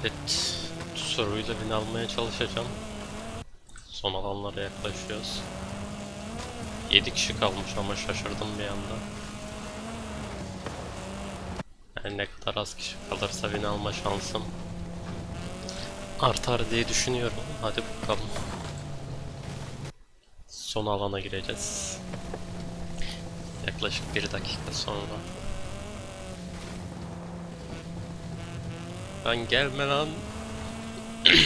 Evet. Soruyla bin almaya çalışacağım. Son alanlara yaklaşıyoruz. 7 kişi kalmış ama şaşırdım bir anda. Yani ne kadar az kişi kalırsa bin alma şansım artar diye düşünüyorum. Hadi bakalım. Son alana gireceğiz. Yaklaşık bir dakika sonra. Lan gelme lan.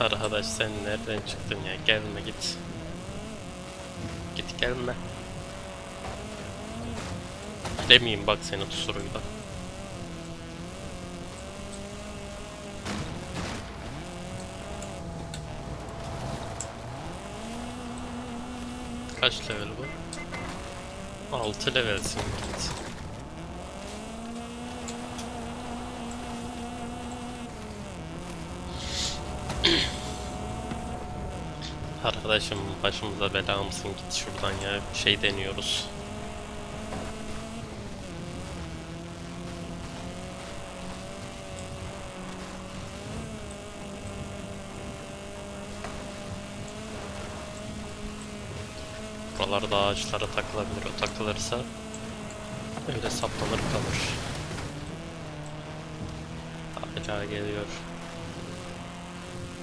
Arkadaş sen nereden çıktın ya? Gelme git. Git gelme. Demeyeyim bak seni tusuruyla. Kaç level bu? 6 levelsin git. Arkadaşım başımıza bela mısın git şuradan ya şey deniyoruz. Buralarda ağaçlara takılabilir. O takılırsa öyle saplanır kalır. Hala geliyor.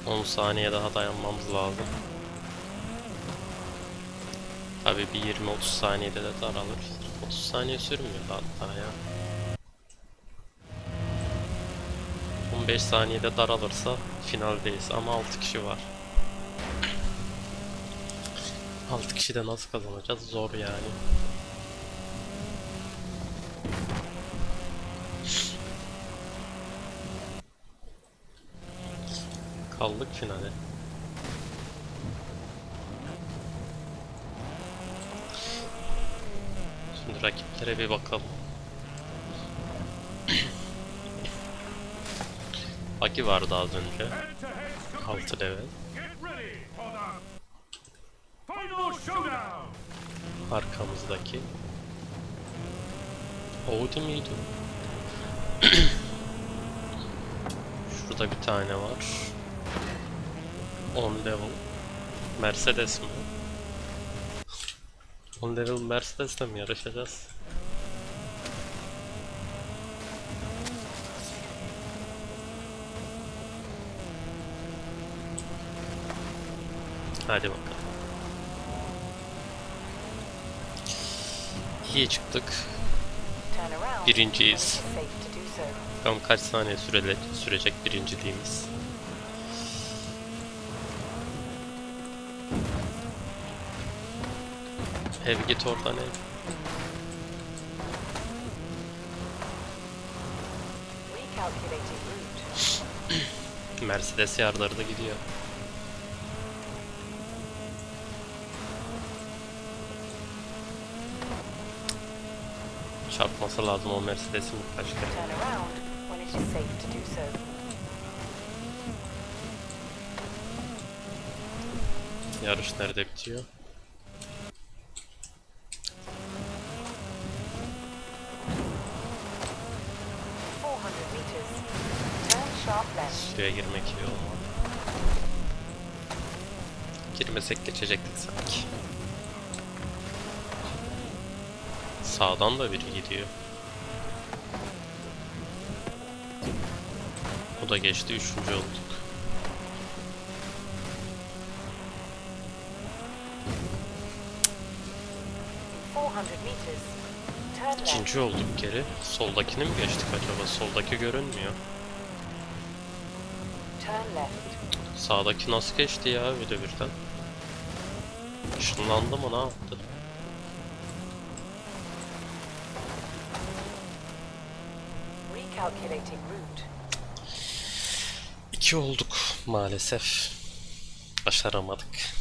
10 saniye daha dayanmamız lazım. Tabi bir 20-30 saniyede de daralır. 30 saniye sürmüyor hatta ya. 15 saniyede daralırsa finaldeyiz ama 6 kişi var. 6 kişide nasıl kazanacağız? Zor yani. Kaldık finale. Şimdi rakiplere bir bakalım. Buggy vardı az önce. Head-to-head 6 level. Arkamızdaki. Audi miydi? o? Şurada bir tane var. 10 level. Mercedes mi? 10 level Mercedes'le mi yarışacağız? Hadi bakalım. İyi çıktık. Birinciyiz. Bakalım kaç saniye sürele, sürecek birinciliğimiz. Ev git oradan ev. Mercedes yardırdı gidiyor. Çarpması lazım o Mercedes'in so. Yarış nerede bitiyor? Suya girmek iyi olmadı. Girmesek geçecektik sanki. Sağdan da biri gidiyor. O da geçti, üçüncü olduk. İkinci olduk geri. Soldakini mi geçtik acaba? Soldaki görünmüyor. Turn left. Sağdaki nasıl geçti ya öyle birden? Işınlandı mı ne yaptı? Recalculating route. İki olduk maalesef. Başaramadık.